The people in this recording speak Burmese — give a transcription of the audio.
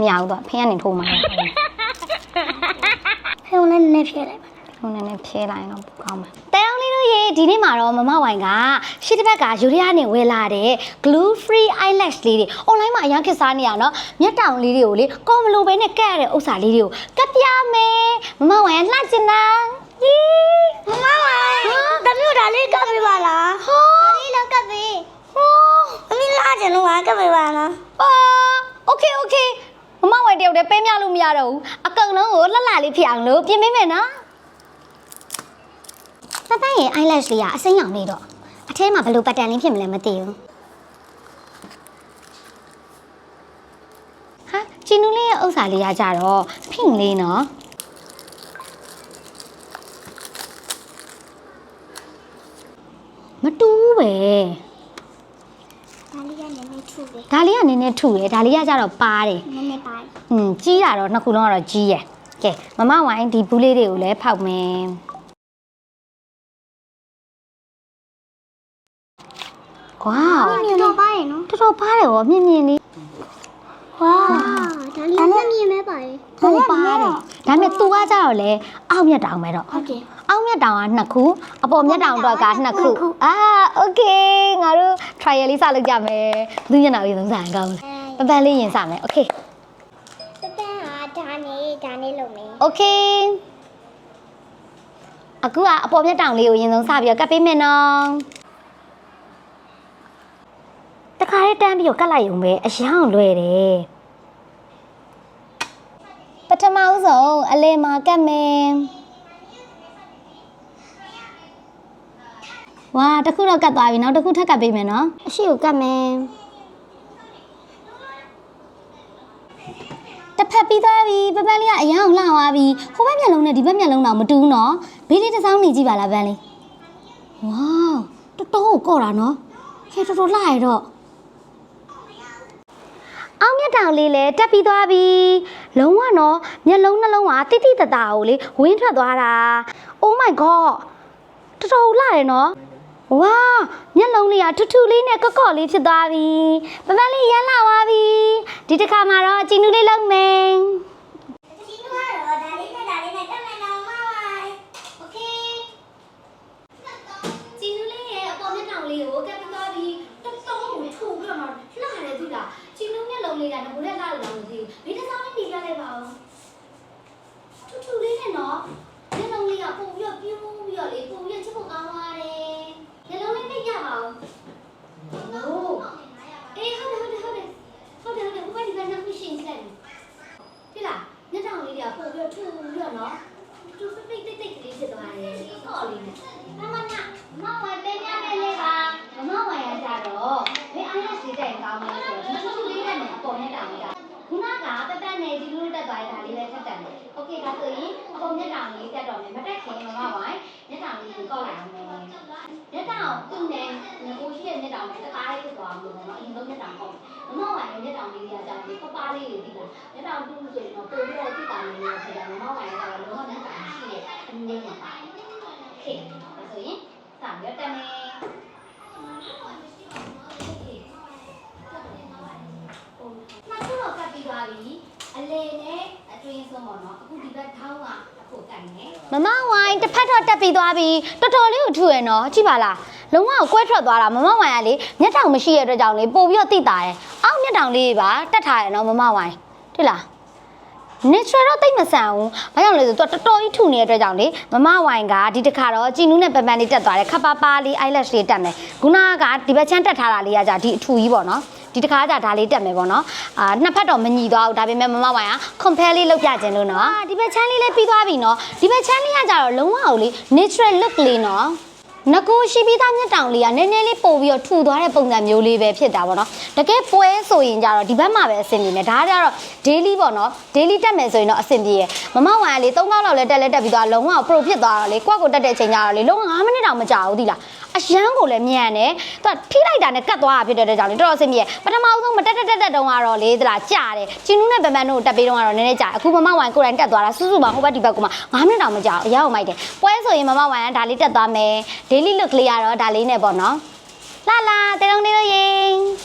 မရဘူးသူကဖင်းကနေထိုးมาဖင်းလည်းနည်းဖြည့်လိုက်ပါုနည်းနည်းဖြဲလိုက်တော့ပူကောင်းမှာတဲအောင်လေးတို့ရေဒီနေ့မှာတော့မမဝိုင်ကရှစ်တစ်ဘက်ကယူရီးယားနဲ့ဝယ်လာတဲ့ glue free eyelash လေးတွေ online မှာအရင်ခေတ်စားနေရနော်မျက်တောင်လေးတွေကိုလေကောမလိုပဲနဲ့ကတ်ရတဲ့ဥစ္စာလေးတွေကိုကတ်ပြမယ်မမဝိုင်လှချင်တာဒီမမဝိုင်တမျိုးဒါလေးကတ်ပေးပါလားဟောဒါလေးလည်းကတ်ပေးဟောအမင်းလှချင်လို့ကတ်ပေးပါလားအော် okay okay မမဝိုင်တယောက်တည်းပေးမြလို့မရတော့ဘူးအကုန်လုံးကိုလှလှလေးဖြစ်အောင်လို့ပြင်ပေးမယ်နော်တတရဲ့ eyelash လေးကအစိမ်းရောင်နေတော့အထဲမှာဘယ်လိုပတ်တန်လေးဖြစ်မလဲမသိဘူးဟာချီနူလေးရဲ့ဥစ္စာလေးကကြတော့ဖင့်လေးနော်မတူဘူးပဲဒါ လေးကနည်းနည်းထူပဲ ဒါလေးကနည်းနည်းထုတယ်ဒါလေးကကြတော့ပါတယ် နည်းနည်းပိုင်း อืมကြီးတာတော့နှစ်ခုလုံးကတော့ကြီးရယ်ကဲမမဝိုင်းဒီဘူးလေးတွေကိုလည်းဖောက်မယ်ဝေါ မြင်တော့ပါရဲ့နော် တော်တော်ပါတယ်ဗောမြင်မြင်လေး ဝါဒါလေးလည်းမြင်မဲပါရဲ့ ဟိုပါတယ်ဒါပေမဲ့ तू ကကြတော့လေအောက်မြတ်တောင်ပဲတော့ ဟုတ်တယ် အောက်မြတ်တောင်ကနှစ်ခုအပေါ်မြတ်တောင်တော့ကနှစ်ခုအာโอเคငါတို့ trial လေးစလုပ်ကြမယ်သူညနာလေးသုံးစားကောင်းတယ်ပပန်းလေးရင်စမယ်โอเค တတန်ဟာဒါနဲ့ဒါနဲ့လုပ်မယ် โอเคအခုကအပေါ်မြတ်တောင်လေးကိုရင်ဆုံးစပြီးတော့ကတ်ပေးမယ်နော်တခါလေးတန်းပြီးတော့ကတ်လိုက်ရုံပဲအယောင်လွယ်တယ်ပထမဦးဆုံးအလဲမှာကတ်မယ် ဝါတစ်ခုတော့ကတ်သွားပြီနောက်တစ်ခုထပ်ကတ်ပေးမယ်နော်အရှိကိုကတ်မယ်တစ်ဖက်ပြီးသွားပြီပပန်းလေးကအယောင်လှသွားပြီဟိုဘက်မျက်လုံးနဲ့ဒီဘက်မျက်လုံးတော့မတူဘူးနော်ဘေးလေးတစ်စောင်းနေကြည့်ပါလားပန်းလေးဝေါတော်တော်ကိုကော့တာနော်ဟဲ့တော်တော်လှရတော့အောင်မြတ်တောင်လေးလည်းတက်ပြီးသွားပြီလုံးဝတော့မျက်လုံးနှလုံးကတိတိတတကိုလေဝင်းထွက်သွားတာ Oh my god တော်တော်လှတယ်နော် ဝါမျက်လုံးလေးကထူထူလေးနဲ့ကော့ကော့လေးဖြစ်သွားပြီပပလေးရမ်းလာပါပြီဒီတစ်ခါမှာတော့အချင်းနူးလေးလုပ်မယ်ကျင်းလုံးမျက်လုံးလေးကငိုလက်လာလို့မသိဘူး။မိသားစုနဲ့ပြေးကြလိုက်ပါဦး။ င်းလဲဆိုတော့ဒီချူချူလေးနဲ့အပေါ်မျက်တောင်လေးကခုနကတက်တက်နေဒီလိုတက်သွားတာလေးလည်းထက်တန်တယ်။ Okay ဒါဆိုရင်အပေါ်မျက်တောင်လေးတက်တော့မယ်မတက်ခင်မမဝိုင်းမျက်တောင်လေးကိုကောက်လိုက်အောင်မယ်။မျက်တောင်သူ့နဲ့ကိုရှိရဲ့မျက်တောင်လေးတကားလေးဖြစ်သွားအောင်လို့နော်အရင်ဆုံးမျက်တောင်ကောက်။မမဝိုင်းရဲ့မျက်တောင်လေးကကြာပြီးပပလေးတွေပြီးတော့မျက်တောင်တူးဆိုရင်တော့ပုံပြီးတော့ဖြစ်တာလေးတွေဖြစ်တယ်မမဝိုင်းကတော့လုံးဝမျက်တောင်ရှိရဲ့အမြင်နဲ့ပါတယ်။ Okay ဒါဆိုရင်စရတက်မယ်။ သွားပြီအလေနဲ့အတွင်းဆုံးပေါ့နော်အခုဒီဘက်ထောင်းကအခုတိုင်နေမမဝိုင်းတစ်ဖက်တော့တက်ပြီးသွားပြီတော်တော်လေးကိုထူရယ်နော်ကြည့်ပါလားလုံးဝကွဲထွက်သွားတာမမဝိုင်းကလေမျက်တောင်မရှိရတဲ့အတွက်ကြောင့်လေပို့ပြီးတော့တိတာရယ်အောက်မျက်တောင်လေးပါတက်ထားရယ်နော်မမဝိုင်းတွေ့လား natural တော့တိတ်မဆန်ဘူး။ဘာကြောင့်လဲဆိုတော့တော်တော်ကြီးထုနေတဲ့အတွက်ကြောင့်လေမမဝိုင်ကဒီတစ်ခါတော့ကြည်နူးနဲ့ပန်ပန်လေးတက်သွားတယ်ခပ်ပါပါလေး eyelash လေးတက်မယ်။ခုနကဒီဘက်ချမ်းတက်ထားတာလေးကじゃဒီအထူကြီးပေါ့နော်။ ဒီတစ်ခါကじゃဒါလေးတက်မယ်ပေါ့နော်။အာနှစ်ဖက်တော့မညီသွားဘူးဒါပေမဲ့မမဝိုင်က compare လေးလုပ်ပြခြင်းလို့နော်။အာဒီဘက်ချမ်းလေးလည်းပြီးသွားပြီနော်။ဒီဘက်ချမ်းလေးကကြတော့လုံးဝကိုလေ natural look လေးနော်။ငကိုရှိပြီးသားမျက်တောင်လေးကနည်းနည်းလေးပို့ပြီးတော့ထူသွားတဲ့ပုံစံမျိုးလေးပဲဖြစ်တာပေါ့နော်တကယ်ပွဲဆိုရင်ကြတော့ဒီဘက်မှာပဲအဆင်ပြေမယ်ဒါကကြတော့ daily ပေါ့နော် daily တက်မယ်ဆိုရင်တော့အဆင်ပြေရယ်မမဝိုင်ကလေ၃ခေါက်လောက်လဲတက်လဲတက်ပြီးသွားလုံးဝ pro ဖြစ်သွားတော့လေကွက်ကိုတက်တဲ့အချိန်ကျတော့လေလုံးဝ9မိနစ်တောင်မကြာဘူးသီလား အရန်ကိုလည်းမြန်တယ်သူကထိလိုက်တာနဲ့ကတ်သွားတာဖြစ်တဲ့အတွက်ကြောင့်လေတော်တော်အဆင်ပြေရယ်ပထမဆုံးမတက်တက်တက်တက်တုန်းကတော့လေသလားကြာတယ်ချီနူးနဲ့ပန်ပန်တို့တက်ပေးတော့ကတော့နည်းနည်းကြာအခုမမဝိုင်ကိုယ်တိုင်တက်သွားတာစူးစူပါဟိုဘက်ဒီဘက်ကမှ9မိနစ်တောင်မကြာဘူးအရန်ကိုမိုက်တယ်ပွဲဆိုရင်မမဝိုင်ကဒါလေးတက်သွားမယ် daily look လေးကတော့ဒါလေးနဲ့ပေါ့နော်လာလာတဲတုံးလေးလို့ရင်